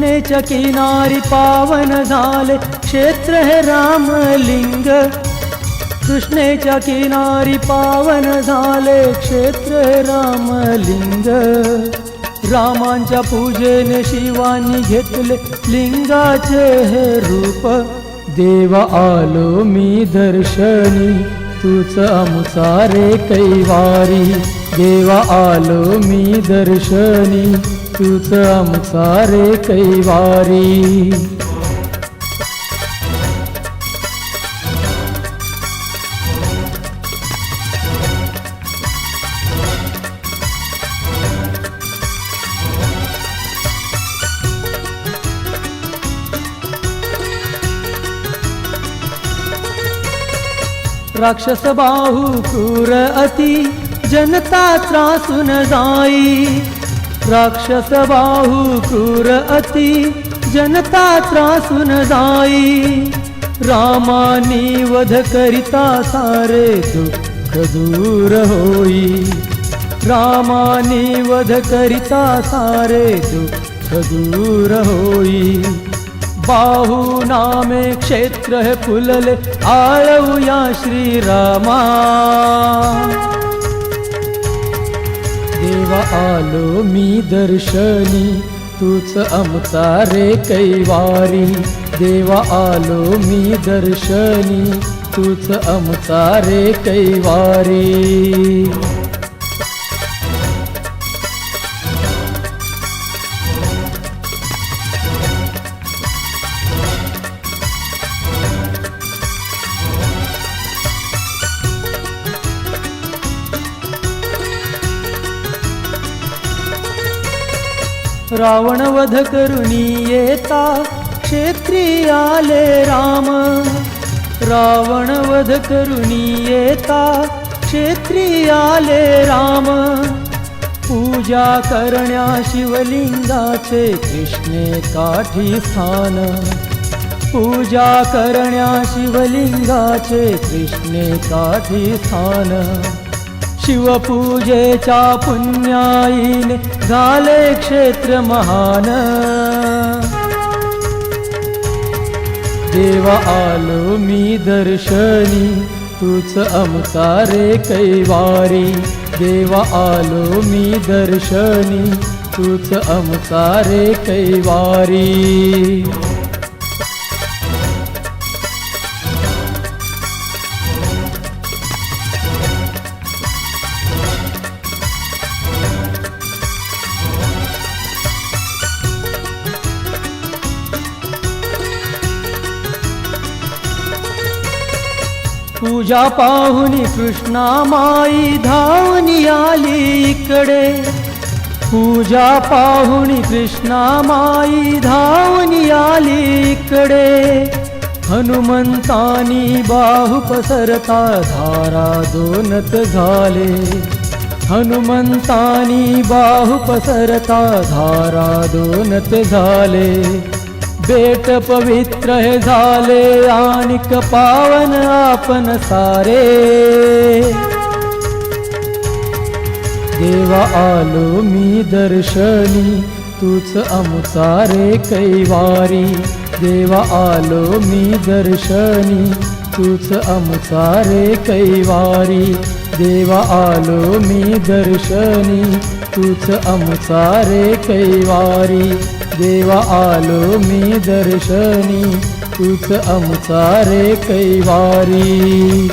कृष्णेच्या किनारी पावन झाले. क्षेत्र हे रामलिंग. कृष्णेच्या किनारी पावन झाले. क्षेत्र हे रामलिंग. रामांच्या पूजेने शिवानी घेतले लिंगाचे हे रूप. देव आलो मी दर्शनी. तूच अमुसारे कैवारी. देवा आलो मी दर्शनी तूच आमचा रे कैवारी. राक्षस बाहू क्रूर अति जनता त्रासून जाई. राक्षस बाहू क्रूर अति जनता त्रासून जाई. रामानी वध करिता सारे दुःख दूर होई. रामानी वध करिता सारे दुःख दूर होई. बाहू नामे क्षेत्र हे फुलले आळवूया श्रीरामा. देवा आलो मी दर्शनी तूच आमचा रे कैवारी. देवा आलो मी दर्शनी तूच आमचा रे कैवारी. रावण वध येता क्षेत्री आले राम. रावण वध येता क्षेत्री आले राम. पूजा करण्या शिवलिंगाचे कृष्णे काठी स्थान. पूजा करण्या शिवलिंगाचे कृष्णे काठी स्थान. शिवपूजेच्या पुण्याईने झाले क्षेत्र महान. देवा आलो मी दर्शनी तूच आमचा कैवारी. देवा आलो मी दर्शनी तूच आमचा कैवारी. पूजा पाहुनी कृष्णा माई धावनी आली इकडे. पूजा पाहुनी कृष्णा माई धावनी आली इकडे. हनुमंतानी बाहू पसरता धारा दोनत झाले. हनुमंतानी बाहू पसरता धारा दोनत झाले. बेट पवित्र हे झाले आणिक पावन आपण सारे. देवा आलो मी दर्शनी तूच आमचा रे कैवारी. देवा आलो मी दर्शनी तूच आमचा रे कैवारी. देवा आलो मी दर्शनी तूच आमचा रे कैवारी. देवा आलो मी दर्शनी तूच आमचा रे कैवारी.